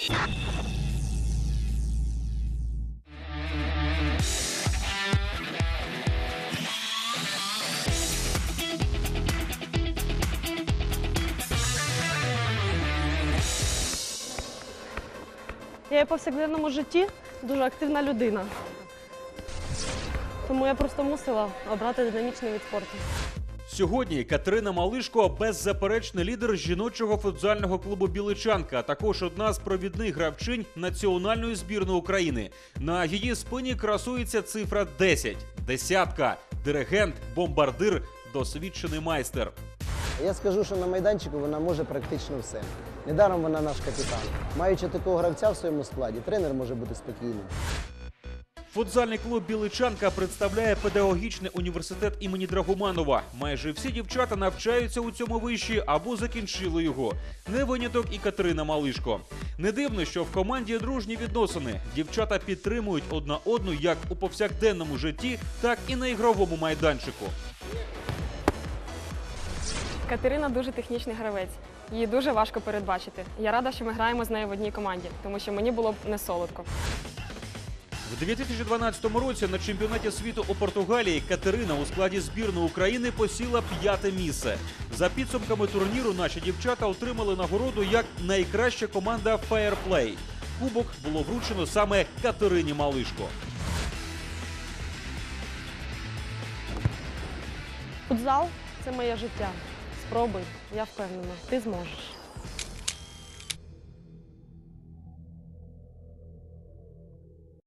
Я в повсякденному житті дуже активна людина. Тому я просто мусила обрати динамічний від спорту. Сьогодні Катерина Малишко беззаперечний лідер жіночого футзального клубу Біличанка, а також одна з провідних гравчинь національної збірної України. На її спині красується цифра 10. Десятка, диригент, бомбардир, досвідчений майстер. Я скажу, що на майданчику вона може практично все. Недаром вона наш капітан. Маючи такого гравця в своєму складі, тренер може бути спокійним. Футзальний клуб Біличанка представляє педагогічний університет імені Драгоманова. Майже всі дівчата навчаються у цьому виші або закінчили його. Не виняток і Катерина Малишко. Не дивно, що в команді дружні відносини. Дівчата підтримують одна одну як у повсякденному житті, так і на ігровому майданчику. Катерина дуже технічний гравець. Її дуже важко передбачити. Я рада, що ми граємо з нею в одній команді, тому що мені було б не солодко. В 2012 році на чемпіонаті світу у Португалії Катерина у складі збірної України посіла п'яте місце. За підсумками турніру наші дівчата отримали нагороду як найкраща команда Play. Кубок було вручено саме Катерині Малишко. Футзал це моє життя. Спробуй, я впевнена, ти зможеш.